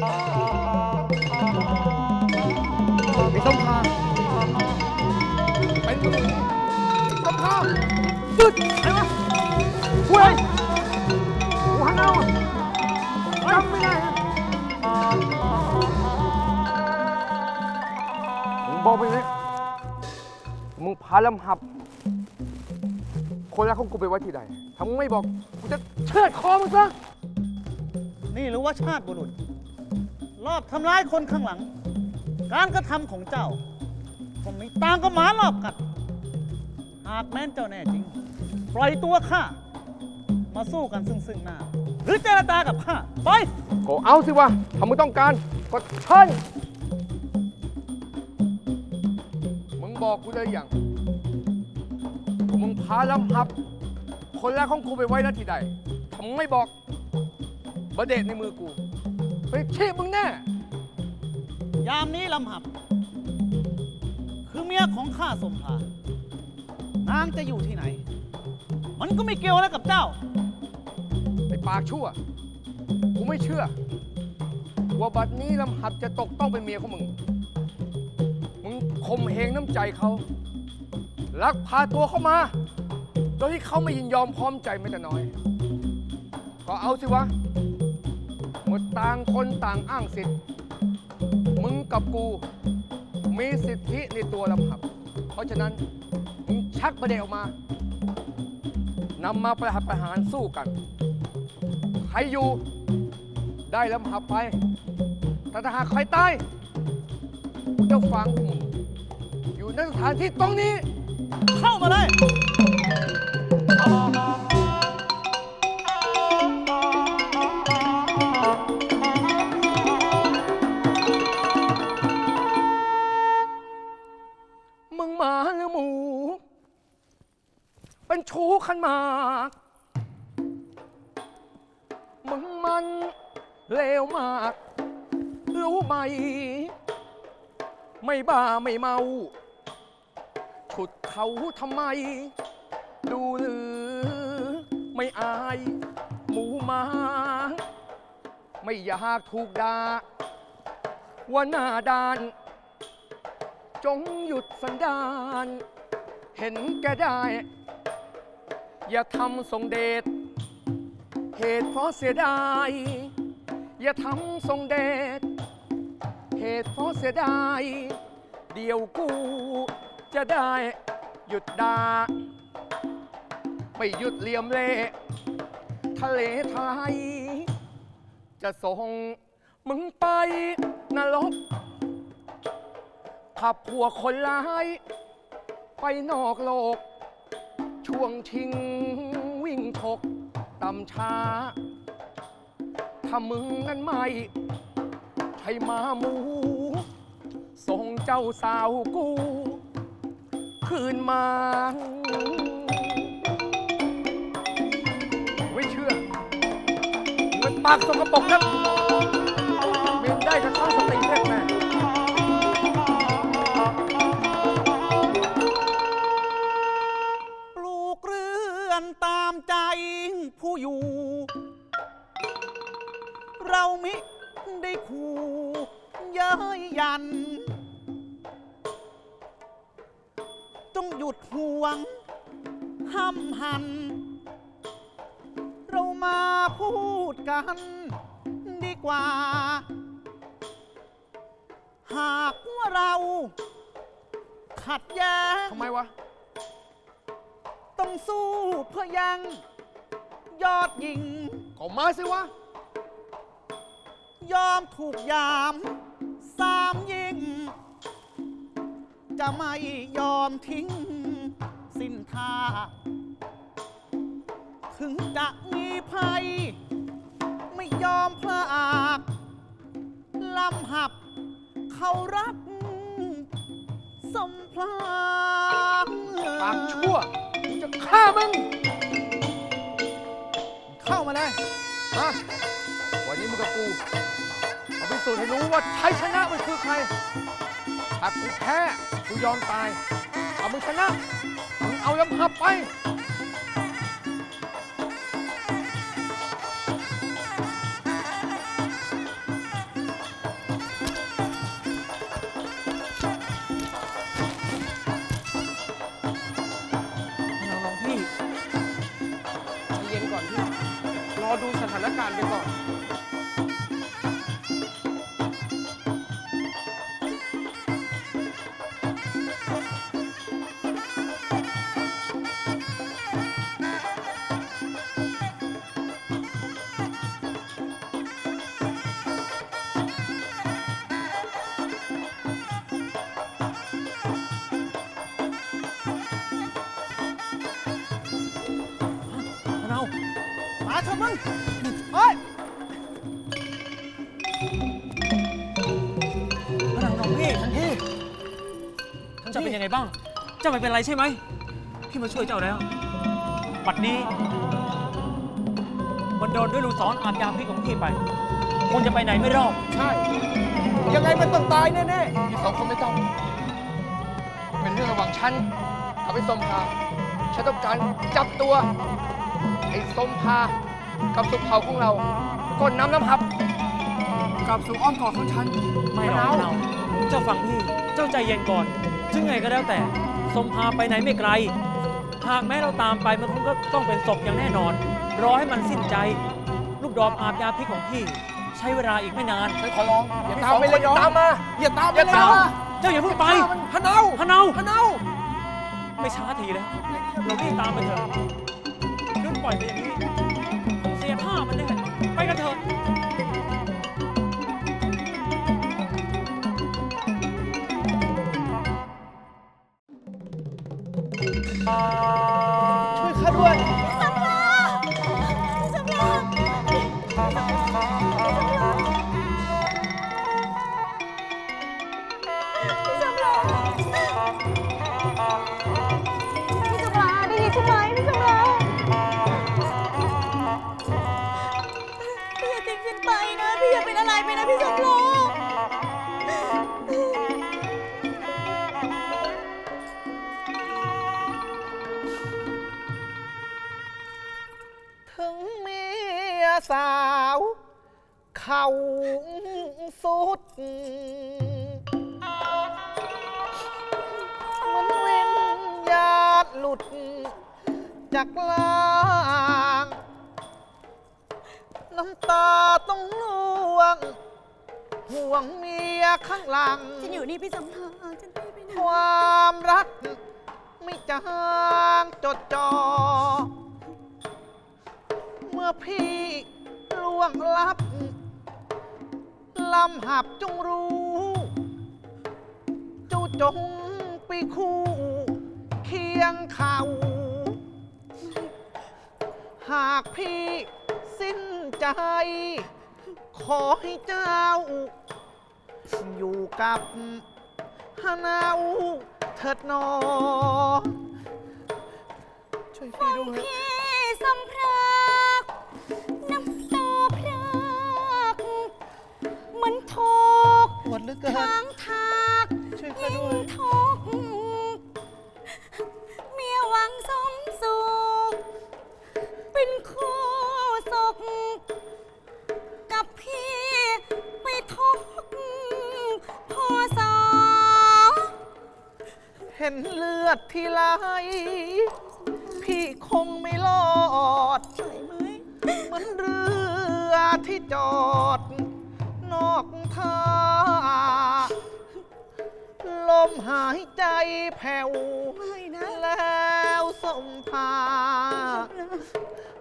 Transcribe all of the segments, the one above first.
ไอ้สงครามเป็นมึงสงครามหยุดไอ้วะเว้ยหันเอาจำไม่ได้นะมึงบอกไปเลยมึงพาลำหับ คนรักของกูไปไว้ที่ใดถ้ามึงไม่บอก กูจะเชือดคอมึงซะ นี่หรือว่าชาติบุรุษ รอบทำร้ายคนข้างหลัง การกระทำของเจ้าคงไม่ต่างกับหมารอบกัด หากแม้นเจ้าแน่จริง ปล่อยตัวข้า มาสู้กันซึ่งซึ่งหน้า หรือเจรจากับข้า ไป ก็เอาสิวะถ้ามึงต้องการก็เชิญมึงบอกกูเลยอย่างว่ามึงพาลำหับ คนแรกของกูไปไว้ณที่ใดถ้ามึงไม่บอกบเดชในมือกู ไปชีพมึงแน่ ยามนี้ลำหับ คือเมียของข้าสมภารนางจะอยู่ที่ไหน มันก็ไม่เกี่ยวอะไรกับเจ้า ไอ้ปากชั่ว กูไม่เชื่อ ว่าบัดนี้ลำหับจะตกต้องเป็นเมียของมึง มึงข่มเหงน้ำใจเขา ลักพาตัวเข้ามา โดยที่เขาไม่ยินยอมพร้อมใจแม้แต่น้อย ก็เอาสิวะ หมดต่างคนต่างอ้างสิทธิ์ มึงกับกู มีสิทธิในตัวลำหับ เพราะฉะนั้น มึงชักประเดี๋ยวออกมานำมาประหัตประหารสู้กัน ใครอยู่ได้ลำหับไป แต่ถ้าหากใครตายกูจะฟังมึงอยู่ในสถานที่ตรงนี้ เข้ามาเลย หรือหมู เป็นชู้ขันหมากมึงมันเลวมาก รู้ไหม ไม่บ้าไม่เมาฉุดเขาทำไม ดูหรือ ไม่อาย หมูมา ไม่อยากถูกด่าว่าหน้าด้าน จงหยุดสันดาน เห็นแกได้ อย่าทำทรงเดชเหตุเพราะเสียดาย อย่าทำทรงเดชเหตุเพราะเสียดาย เดี๋ยวกูจะได้หยุดด่าไม่หยุดเหลี่ยมเละทะเลทลายจะส่งมึงไปนรก ขับผัวคนร้าย ไปนอกโลก ช่วงชิงวิ่งถกตำช้า ถ้ามึงนั้นไม่ใช่หมาหมู ส่งเจ้าสาวกู คืนมา ไม่เชื่อ มันปากสกปรกนะ ยอมถูกยามสามยิงจะไม่ยอมทิ้งสิ้นท่า ถึงจะมีภัย ไม่ยอมพลากลำหับเขารักสมพลางปากชั่วกูจะฆ่ามึง เข้ามาเลย มา วันนี้มึงกับกู พิสูจน์ให้รู้ว่าใช้ชนะมันคือใครถ้ากูแพ้กูยอมตายถ้ามึงชนะมึงเอายำหับไป น้องพี่ใจเย็นก่อนพี่ รอดูสถานการณ์ไปก่อน เถอะมึงเฮ้ยเราน้องพี่ทันทีเจ้าเป็นยังไงบ้าง เจ้าไม่เป็นไรใช่ไหม พี่มาช่วยเจ้าแล้วบัดนี้ มันโดนด้วยลูกศรอาบยาพิษของพี่ไป คงจะไปไหนไม่รอด ใช่ ยังไงมันต้องตายแน่ๆพี่สองคนไม่ต้อง เป็นเรื่องระหว่างฉันกับไอ้สมพาฉันต้องการจับตัว ไอ้สมพา กับสุเผาของเราก่อนน้ำน้ำหับกลับสู่อ้อมกอดของฉันไม่หรอกเราเจ้าฟังพี่ เจ้าใจเย็นก่อนถึงไงก็แล้วแต่สมพาไปไหนไม่ไกล หากแม้เราตามไปมันคงก็ต้องเป็นศพอย่างแน่นอน รอให้มันสิ้นใจ ลูกดอกอาบยาพิษของพี่ ใช้เวลาอีกไม่นานฉันขอร้องอย่าตามไปเลยอย่าตามมาอย่าตามไปอย่าเลยตามนะเจ้าอย่าเพิ่งไปพะเนาพะเนาพะเนาไม่ช้าทีแล้วเรารีบตามไปเถอะขึ้นปล่อยไปอย่างนี้ พี่สำราญได้ยินใช่ไหมพี่สำราญพี่อย่าทิ้งฉันไปนะ พี่อย่าเป็นอะไรไปนะพี่สำราญถึงเมียสาว เขาสุด จากล่างน้ำตาต้องล่วง ห่วงเมียข้างหลัง ฉันอยู่นี่พี่สำราญฉันไม่ไปไหนความรัก ไม่จางจดจอ เมื่อพี่ล่วงลับ ลำหับจงรู้ เจ้าจงไปคู่ เคียงเขา หากพี่สิ้นใจ ขอให้เจ้า อยู่กับฮานาวเถิดหนอ ช่วยพี่ด้วย พี่สำราญน้ำตาพรากเหมันถูก ปวดเหลือเกินทา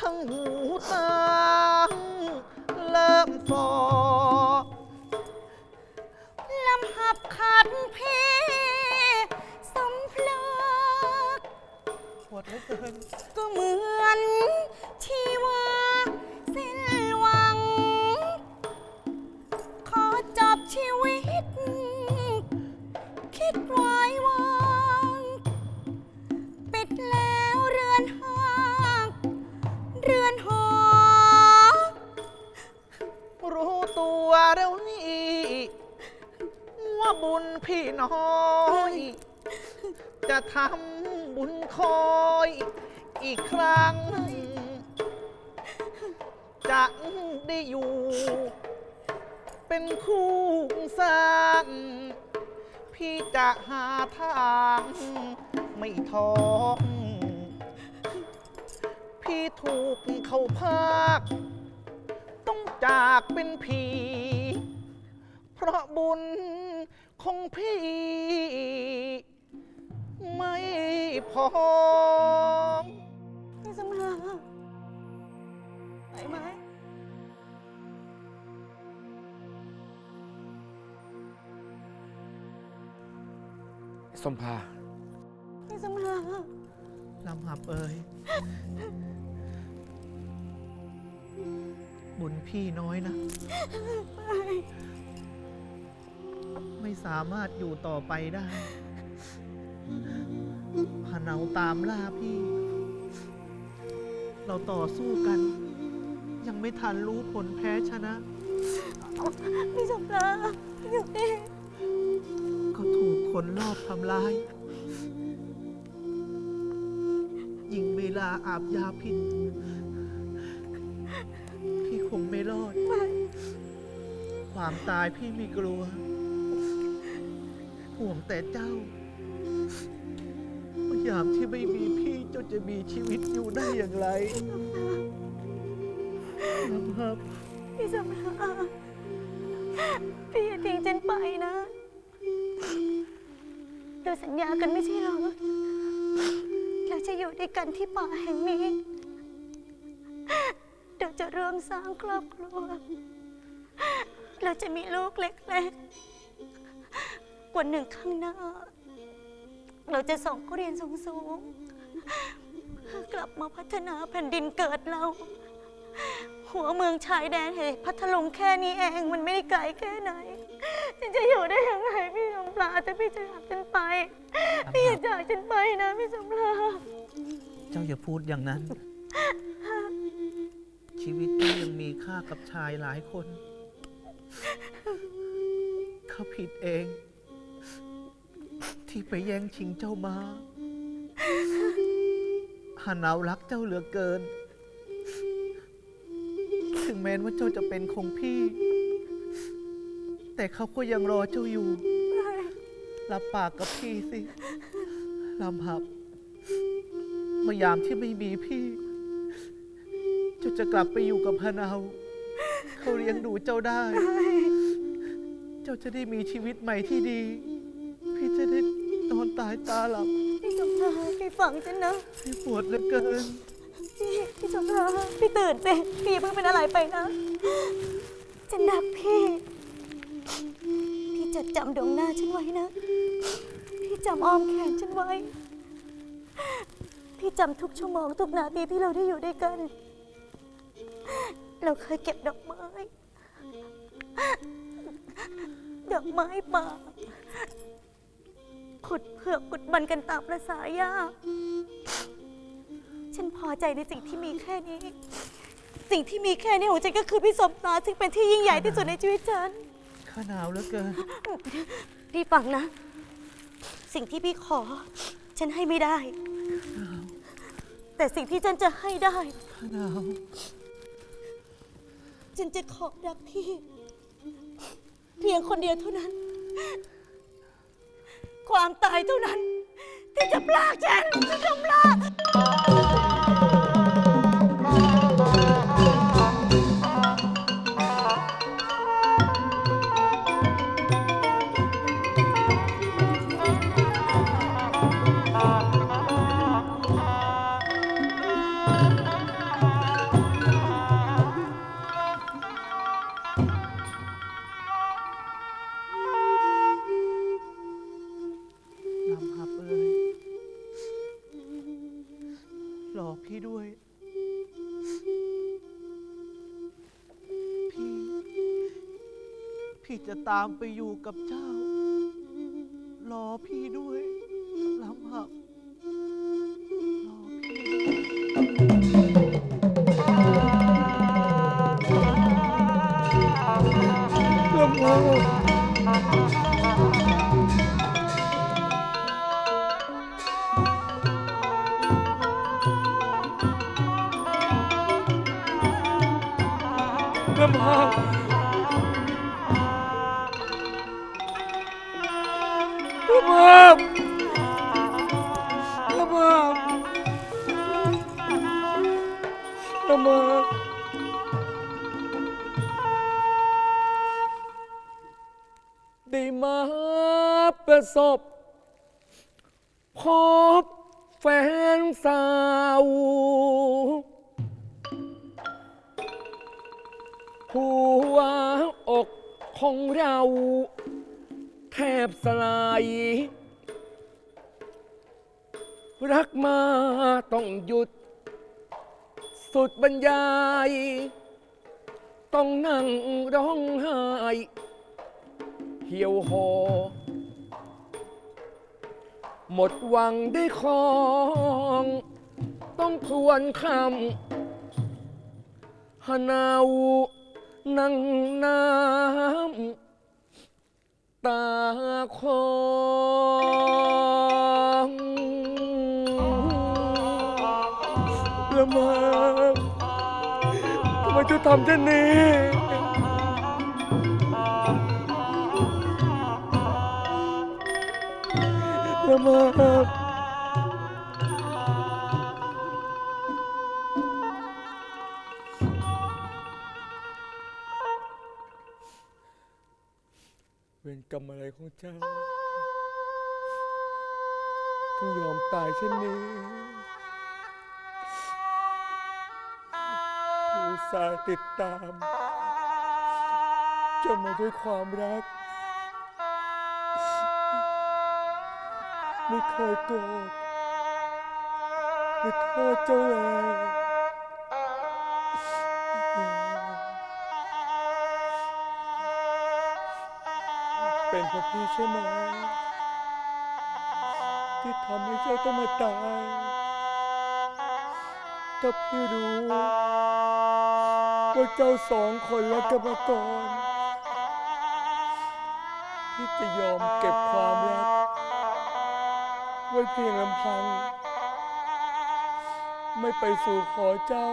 ทั้งหูตาเริ่มฟอลำหับขัดพี่สมเพลิกปวดเหลือเกินก็เหมือน พี่น้อย จะทำบุญคอยอีกครั้ง จะได้อยู่ เป็นคู่สร้าง พี่จะหาทางไม่ท้อง พี่ถูกเขาพากต้องจากเป็นผี เพราะบุญ ของพี่ ไม่พอ พี่สำราญไปไหมสมภา พี่สำราญลำหับเอ่ย บุญพี่น้อยนะ ไม่สามารถอยู่ต่อไปได้พาเนาตามล่าพี่ เราต่อสู้กัน ยังไม่ทันรู้ผลแพ้ชนะ พี่สำราญอยู่นี่ก็ถูกคนรอบทำร้าย ยิงเวลาอาบยาพิษ พี่คงไม่รอด ความตายพี่ไม่กลัว ห่วงแต่เจ้ายามที่ไม่มีพี่เจ้าจะมีชีวิตอยู่ได้อย่างไรครับพี่สำราญพี่อย่าทิ้งฉันไปนะเราสัญญากันไม่ใช่เหรอเราจะอยู่ด้วยกันที่ป่าแห่งนี้เราจะเริ่มสร้างครอบครัว เราจะมีลูกเล็กๆ กวันหนึ่งข้างหน้า เราจะส่งเขาเรียนสูงๆกลับมาพัฒนาแผ่นดินเกิดเรา หัวเมืองชายแดนเหตพัทลุงแค่นี้เองมันไม่ได้ไกลแค่ไหนฉันจะอยู่ได้ยังไงพี่สำปลาแต่พี่จะจากฉันไป พี่อย่าจากฉันไปนะพี่สำปลาเจ้าอย่าพูดอย่างนั้น ชีวิตเจ้ายังมีค่ากับชายหลายคน เขาผิดเอง ที่ไปแย่งชิงเจ้ามาหานาวรักเจ้าเหลือเกิน ถึงแม้ว่าเจ้าจะเป็นของพี่ แต่เขาก็ยังรอเจ้าอยู่ รับปากกับพี่สิลำหับ เมื่อยามที่ไม่มีพี่ เจ้าจะกลับไปอยู่กับพะเนาวเขาเลี้ยงดูเจ้าได้ เจ้าจะได้มีชีวิตใหม่ที่ดี พี่จะได้ อนตายตาหลับ พี่สำปลาพี่ฟังฉันนะ พี่ปวดเหลือเกิน พี่พี่สำปลาพี่ตื่นสิพี่อย่าเพิ่งเป็นอะไรไปนะ ฉันรักพี่ พี่จดจำดวงหน้าฉันไว้นะ พี่จำอ้อมแขนฉันไว้ พี่จำทุกชั่วโมงทุกนาทีที่เราได้อยู่ด้วยกัน เราเคยเก็บดอกไม้ ดอกไม้ป่า ขุดเผือกขุดมันกันตามประสายาฉันพอใจในสิ่งที่มีแค่นี้ สิ่งที่มีแค่นี้ของฉันก็คือพี่สมตาซึ่งเป็นที่ยิ่งใหญ่ที่สุดในชีวิตฉัน ข้าหนาวเหลือเกิน พี่ฟังนะ สิ่งที่พี่ขอ ฉันให้ไม่ได้ แต่สิ่งที่ฉันจะให้ได้ ข้าหนาว ฉันจะขอรักพี่ เพียงคนเดียวเท่านั้น ความตายเท่านั้น ที่จะปลากฉันจะทำลาก ตามไปอยู่กับเจ้า รอพี่ด้วยลำหับรอพี่ลำพังล ประสบพบแฟนสาว หัวอกของเราแทบสลาย รักมาต้องหยุด สุดบรรยาย ต้องนั่งร้องไห้ เหี่ยวหอ หมดหวังได้ครอง ต้องทวนคำหนาวนั่งน้ำตาคลองละมอทำไมจะทำเช่นนี้ ละเมอเวรกรรมอะไรของเจ้าถึงยอมตายเช่นนี้ผู้สาห์ติดตาม เจะมาด้วยความรัก ไม่เคยโกรธหรือโทษเจ้าเลยเป็นเพราะพี่ใช่ไหมที่ทำให้เจ้าต้องมาตายถ้าพี่รู้ว่าเจ้าสองคนรักกันมาก่อนพี่จะยอมเก็บความรัก ว้เพียงลำพัง ไม่ไปสู่ขอเจ้า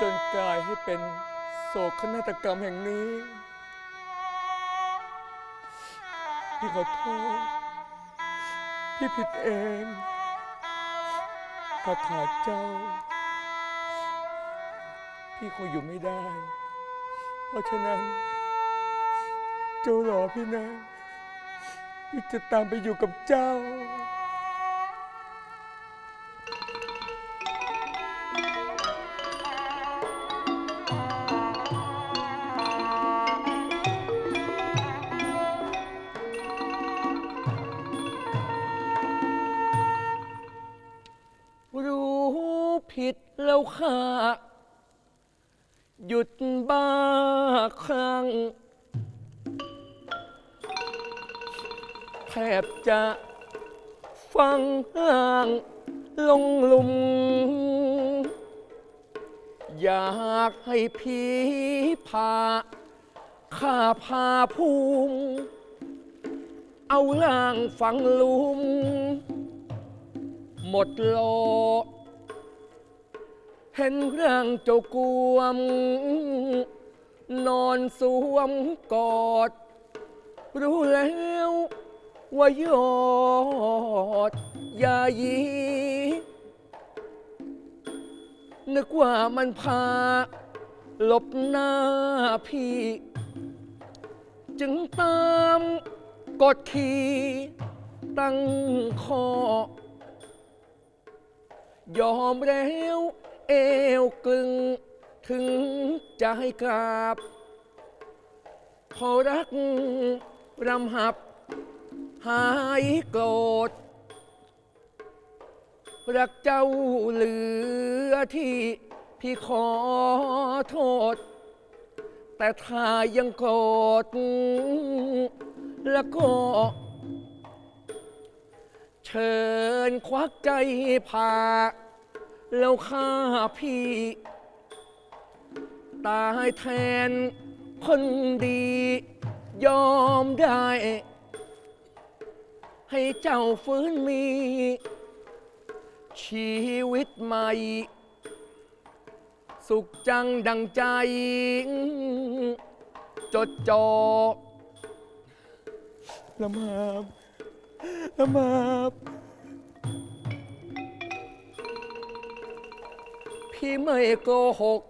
จนกลายให้เป็นโศกนาฏกรรมแห่งนี้ พี่ขอโทษ พี่ผิดเองถ้าขาดเจ้า พี่คงอยู่ไม่ได้ เพราะฉะนั้น เจ้ารอพี่นะ พี่จะตามไปอยู่กับเจ้า รู้ผิดแล้วค่ะ แทบจะฟังห่างลงลุม อยากให้ผีพาข้าพาภูมิเอาล่างฝังลุม หมดโล เห็นร่างเจ้ากวม นอนสวมกอด รู้แล้ว ว่ายอดยายี นึกว่ามันพาหลบหน้าพี่ จึงตามกดขี่ตั้งคอยอมแล้วเอวกลึง ถึงจะให้กราบ พอรักรำหับ หายโกรธ รักเจ้าเหลือที่พี่ขอโทษ แต่ถ้ายังโกรธแล้วก็ เชิญควักใจพาแล้วฆ่าพี่ ตายแทนคนดียอมได้ ให้เจ้าฟื้นมี ชีวิตใหม่ สุขจังดังใจ จดจอละมาบละมาบพี่ไม่โกหก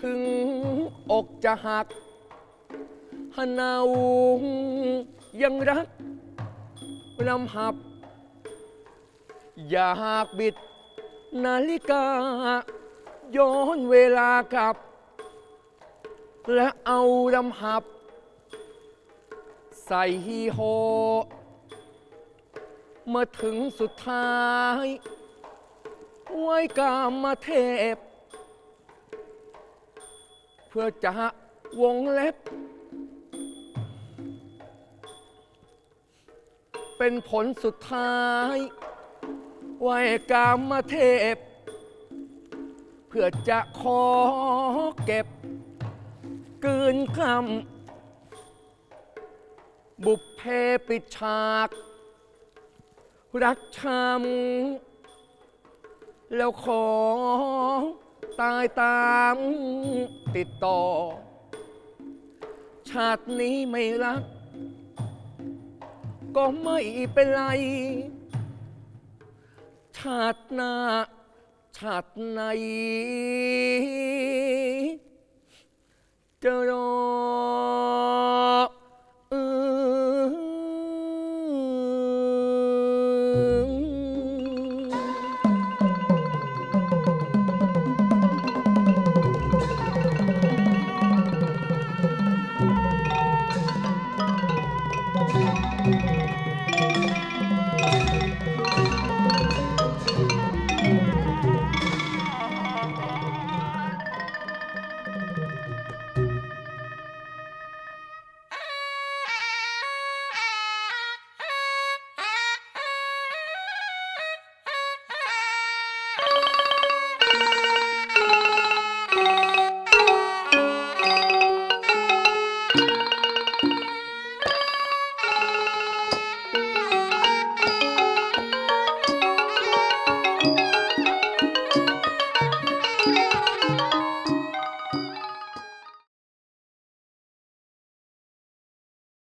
ถึงอกจะหักฮนาวยังรัก ลำหับ อยากบิด นาฬิกา ย้อนเวลากลับ และเอาลำหับ ใส่ฮีโฮมาถึงสุดท้ายไว้กามาเทพ เพื่อจะวงเล็บ เป็นผลสุดท้ายไหวกามมาเทพ เพื่อจะขอเก็บกืนคำบุพเพปิดฉาก รักชำแล้วขอตายตามติดต่อ ชาตินี้ไม่รัก ก็ไม่เป็นไร ชาติหน้า ชาติใหนจะรอ